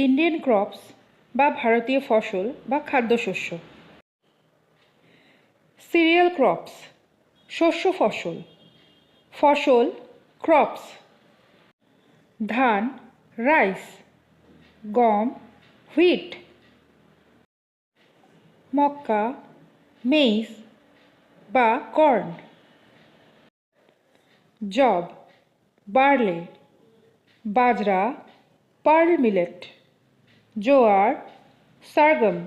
Indian crops বা ভারতীয় ফসল বা খাদ্যশস্য। সিরিয়াল ক্রপস শস্য ফসল ফসল ক্রপস ধান রাইস গম হুইট মক্কা মেইজ বা কর্ন জব বার্লে বাজরা পার্ল মিলেট জোয়ার সারগম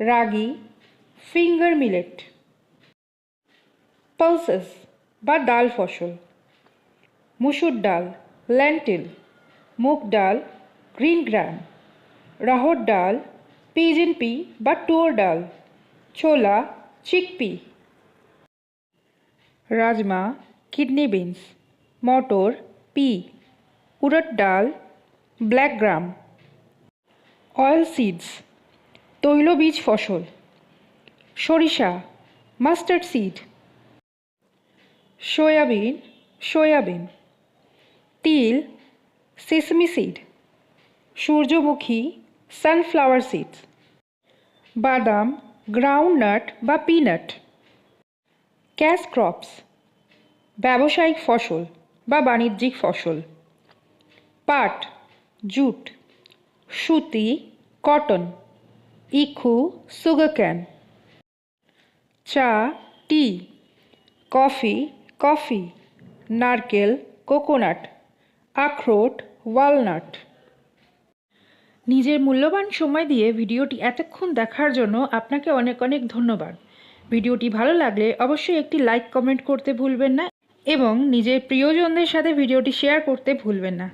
রাগি ফিঙ্গার মিলেট পালসেস বা ডাল ফসল মুসুর ডাল ল্যান্টিল মুগ ডাল গ্রিন গ্রাম রাহর ডাল পিজিন পি বা টুয়োর ডাল ছোলা চিকপি রাজমা কিডনি বিনস মটর পি উড়দ ডাল ব্ল্যাক গ্রাম অয়েল সিডস তৈলবীজ ফসল, সরিষা মাস্টার্ড সিড সয়াবিন সয়াবিন, তিল সেসমি সিড সূর্যমুখী সানফ্লাওয়ার সিডস বাদাম গ্রাউন্ডনাট বা পিনাট ক্যাশ ক্রপস ব্যবসায়িক ফসল বা বাণিজ্যিক ফসল, পাট, জুট সুতি, কটন। ইখু সুগার ক্যান চা, টি। Coffee coffee. নারকেল, কোকোনাট। আখরোট, ওয়ালনাট। নিজের মূল্যবান সময় দিয়ে ভিডিওটি এতক্ষণ দেখার জন্য আপনাকে অনেক অনেক ধন্যবাদ। ভিডিওটি ভালো লাগলে অবশ্যই একটি লাইক, কমেন্ট করতে ভুলবেন না এবং নিজের প্রিয়জনদের সাথে ভিডিওটি শেয়ার করতে ভুলবেন না।